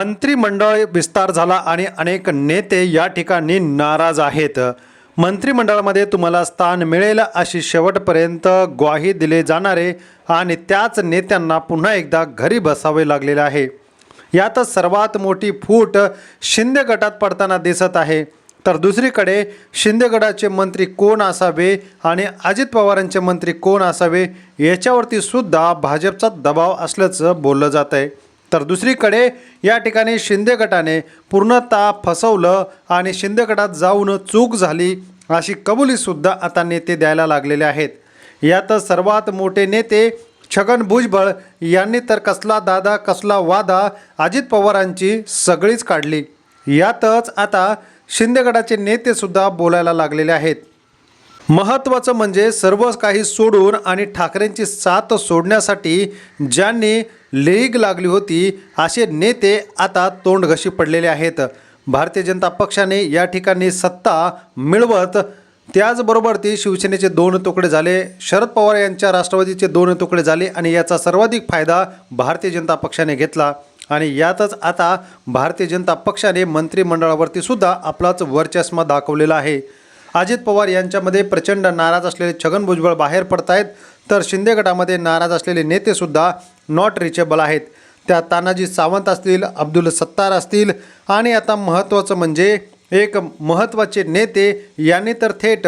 मंत्रिमंडळ विस्तार झाला आणि अनेक नेते या ठिकाणी नाराज आहेत. मंत्रिमंडळामध्ये तुम्हाला स्थान मिळेल अशी शेवटपर्यंत ग्वाही दिले जाणारे आणि त्याच नेत्यांना पुन्हा एकदा घरी बसावे लागलेले आहे. यातच सर्वात मोठी फूट शिंदे गटात पडताना दिसत आहे. तर दुसरीकडे शिंदे गटाचे मंत्री कोण असावे आणि अजित पवारांचे मंत्री कोण असावे याच्यावरती सुद्धा भाजपचा दबाव असल्याचं बोललं जात आहे तर दुसरीकडे या ठिकाणी शिंदे गटाने पूर्णतः फसवलं आणि शिंदे गटात जाऊन चूक झाली अशी कबुलीसुद्धा आता नेते द्यायला लागलेले आहेत. यात सर्वात मोठे नेते छगन भुजबळ यांनी तर कसला दादा कसला वादा अजित पवारांची सगळीच काढली. यातच आता शिंदे गटाचे नेतेसुद्धा बोलायला लागलेले आहेत. महत्त्वाचं म्हणजे सर्व काही सोडून आणि ठाकरेंची साथ सोडण्यासाठी ज्यांनी लेईग लागली होती असे नेते आता तोंडघशी पडलेले आहेत. भारतीय जनता पक्षाने या ठिकाणी सत्ता मिळवत त्याचबरोबर ती शिवसेनेचे दोन तुकडे झाले शरद पवार यांच्या राष्ट्रवादीचे दोन तुकडे झाले आणि याचा सर्वाधिक फायदा भारतीय जनता पक्षाने घेतला. आणि यातच आता भारतीय जनता पक्षाने मंत्रिमंडळावरती सुद्धा आपलाच वर्चस्व दाखवलेला आहे. अजित पवार यांच्यामध्ये प्रचंड नाराज असलेले छगन भुजबळ बाहेर पडत आहेत तर शिंदे गटामध्ये नाराज असलेले नेतेसुद्धा नॉट रिचेबल आहेत. त्या तानाजी सावंत असतील अब्दुल सत्तार असतील आणि आता महत्त्वाचं म्हणजे एक महत्त्वाचे नेते यांनी तर थेट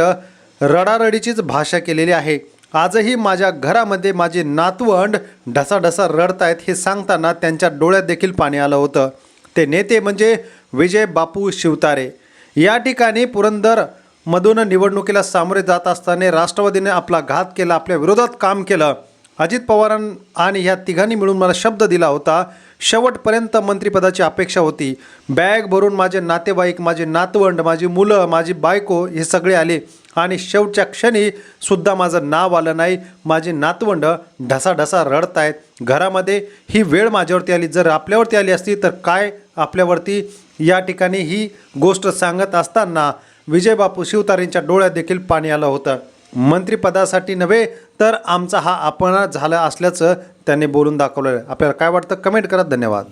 रडारडीचीच भाषा केलेली आहे. आजही माझ्या घरामध्ये माझे नातवंड ढसाढसा रडत आहेत हे सांगताना त्यांच्या डोळ्यात देखील पाणी आलं होतं. ते नेते म्हणजे विजय बापू शिवतारे. या ठिकाणी पुरंदर मधून निवडणुकीला सामोरे जात असताना राष्ट्रवादीने आपला घात केला आपल्या विरोधात काम केलं. अजित पवारां आणि ह्या तिघांनी मिळून मला शब्द दिला होता शेवटपर्यंत मंत्रिपदाची अपेक्षा होती. बॅग भरून माझे नातेवाईक माझे नातवंड माझी मुलं माझी बायको हे सगळे आले आणि शेवटच्या क्षणी सुद्धा माझं नाव आलं नाही. माझी नातवंड ढसाढसा रडत आहेत. घरामध्ये ही वेळ माझ्यावरती आली. जर आपल्यावरती आली असती तर काय आपल्यावरती? या ठिकाणी ही गोष्ट सांगत असताना विजयबापू शिवतारेंच्या डोळ्यात देखील पाणी आलं होतं. मंत्रिपदासाठी नव्हे तर आमचा हा अपमान झाला असल्याचं त्यांनी बोलून दाखवलं. आपल्याला काय वाटतं? कमेंट करा. धन्यवाद.